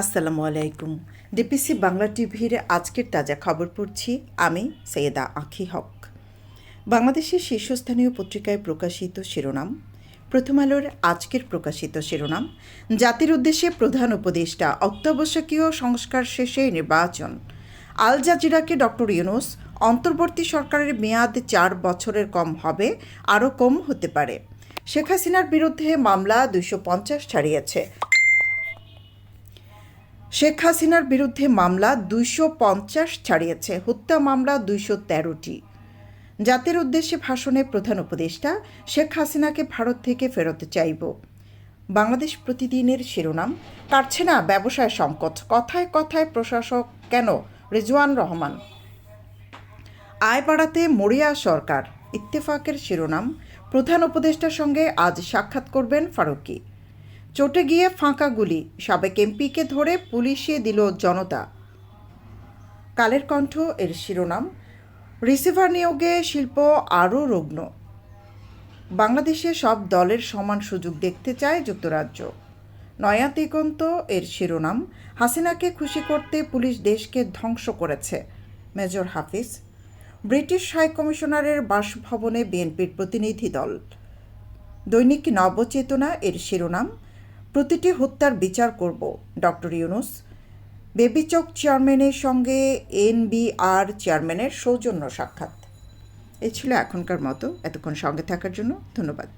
আসসালামু আলাইকুম। ডিপিসি বাংলা টিভির আজকের তাজা খবর পড়ছি আমি সৈয়দা আখি হক। বাংলাদেশের শীর্ষস্থানীয় পত্রিকায় প্রকাশিত শিরোনাম, প্রথম আলোর আজকের প্রকাশিত শিরোনাম, জাতির উদ্দেশ্যে প্রধান উপদেষ্টা, অত্যাবশ্যকীয় সংস্কার শেষে নির্বাচন, আল জাজিরাকে ডক্টর ইউনুস, অন্তর্বর্তী সরকারের মেয়াদ চার বছরের কম হবে, আরও কম হতে পারে। শেখ হাসিনার বিরুদ্ধে মামলা দুইশো পঞ্চাশ ছাড়িয়েছে। শেখ হাসিনার বিরুদ্ধে মামলা দুইশো পঞ্চাশ ছাড়িয়েছে। হত্যা মামলা দুইশো তেরোটি। জাতির উদ্দেশ্যে ভাষণে প্রধান উপদেষ্টা শেখ হাসিনাকে ভারত থেকে ফেরত চাইব। বাংলাদেশ প্রতিদিনের শিরোনাম, কাটছে না ব্যবসায় সংকট, কথায় কথায় প্রশাসক কেন রেজওয়ান রহমান? আয় বাড়াতে মরিয়া সরকার, ইত্তেফাকের শিরোনাম, প্রধান উপদেষ্টার সঙ্গে আজ সাক্ষাৎ করবেন ফারুকি। চটে গিয়ে ফাঁকা গুলি। সাবেক এমপিকে ধরে পুলিশে দিল জনতা। কালের কণ্ঠ এর শিরোনাম, রিসিভার নিয়োগে শিল্প আরও রুগ্ন। বাংলাদেশে সব দলের সমান সুযোগ দেখতে চায় যুক্তরাজ্য। নয়া দিগন্ত এর শিরোনাম, হাসিনাকে খুশি করতে পুলিশ দেশকে ধ্বংস করেছে। মেজর হাফিজ, ব্রিটিশ হাই কমিশনারের বাসভবনে বিএনপির প্রতিনিধি দল। দৈনিক নবচেতনা এর শিরোনাম প্রতিটি হত্যার বিচার করব, ডক্টর ইউনুস। বেবিচক চেয়ারম্যানের সঙ্গে এনবিআর চেয়ারম্যানের সৌজন্য সাক্ষাৎ। এ ছিল এখনকার মতো। এতক্ষণ সঙ্গে থাকার জন্য ধন্যবাদ।